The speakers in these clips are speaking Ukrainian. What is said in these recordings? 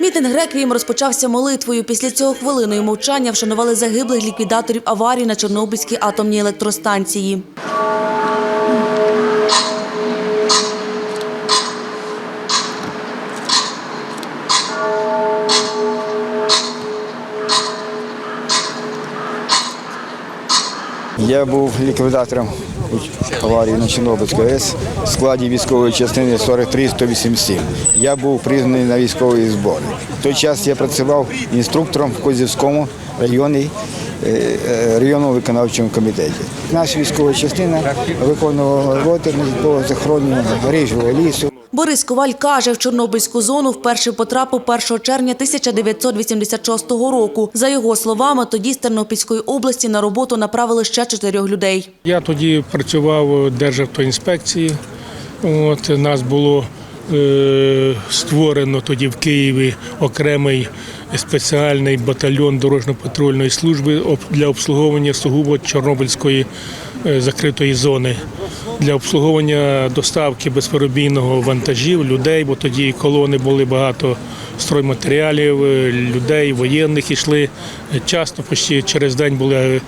Мітинг реквієм розпочався молитвою. Після цього хвилиною мовчання вшанували загиблих ліквідаторів аварії на Чорнобильській атомній електростанції. Я був ліквідатором аварії на Чорнобильській АЕС в складі військової частини 43-187. Я був признаний на військові збори. В той час я працював інструктором в Козівському районі, е, е, районному виконавчому комітеті. Наша військова частина виконувала роти по захороненню горіжого лісу. Борис Коваль каже, в Чорнобильську зону вперше потрапив 1 червня 1986 року. За його словами, тоді з Тернопільської області на роботу направили ще чотирьох людей. Я тоді працював у Державтоінспекції. От, нас було е, створено тоді в Києві окремий спеціальний батальйон дорожньо-патрульної служби для обслуговування сугубо Чорнобильської е, закритої зони. Для обслуговування доставки безперебійного вантажів, людей, бо тоді колони були багато стройматеріалів, е, людей, воєнних йшли. Часто почти через день були е,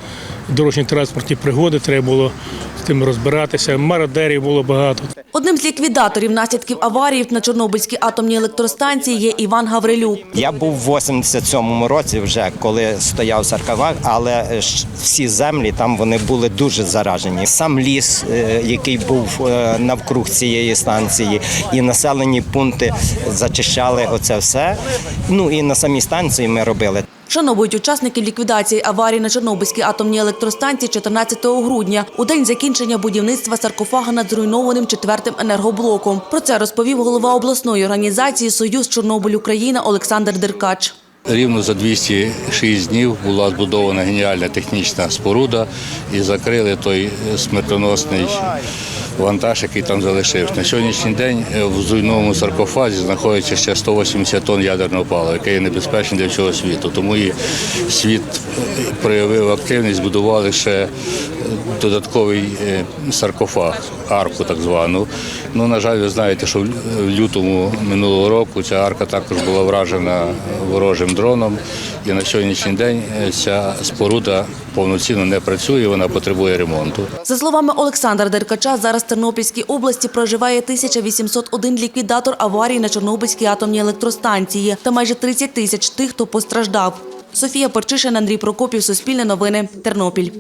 дорожні транспортні пригоди, треба було з тим розбиратися. Мародерів було багато. Одним з ліквідаторів наслідків аварії на Чорнобильській атомній електростанції є Іван Гаврилюк. Я був в 87-му році вже, коли стояв саркофаг, але всі землі там вони були дуже заражені. Сам ліс, е, який був е, навкруг цієї станції, і населені пункти зачищали оце все. Ну і на самій станції ми робили. Шановують учасники ліквідації аварії на Чорнобильській атомній електростанції 14 грудня, у день закінчення будівництва саркофага над зруйнованим четвертим енергоблоком. Про це розповів голова обласної організації Союз Чорнобиль Україна Олександр Деркач. Рівно за 206 днів була збудована геніальна технічна споруда і закрили той смертоносний вантаж, який там залишився. На сьогоднішній день е, в зруйнованому саркофазі знаходиться ще 180 тонн ядерного палива, яке є небезпечним для всього світу. Тому і світ проявив активність, збудували ще е, додатковий е, саркофаг, арку так звану. Ну, на жаль, ви знаєте, що в лютому минулого року ця арка також була вражена ворожим дроном. І на сьогоднішній день е, ця споруда повноцінно не працює, вона потребує ремонту. За словами Олександра Деркача, зараз в Тернопільській області проживає 1801 ліквідатор аварії на Чорнобильській атомній електростанції та майже 30 тисяч тих, хто постраждав. Софія Перчишин, Андрій Прокопів, Суспільне новини, Тернопіль.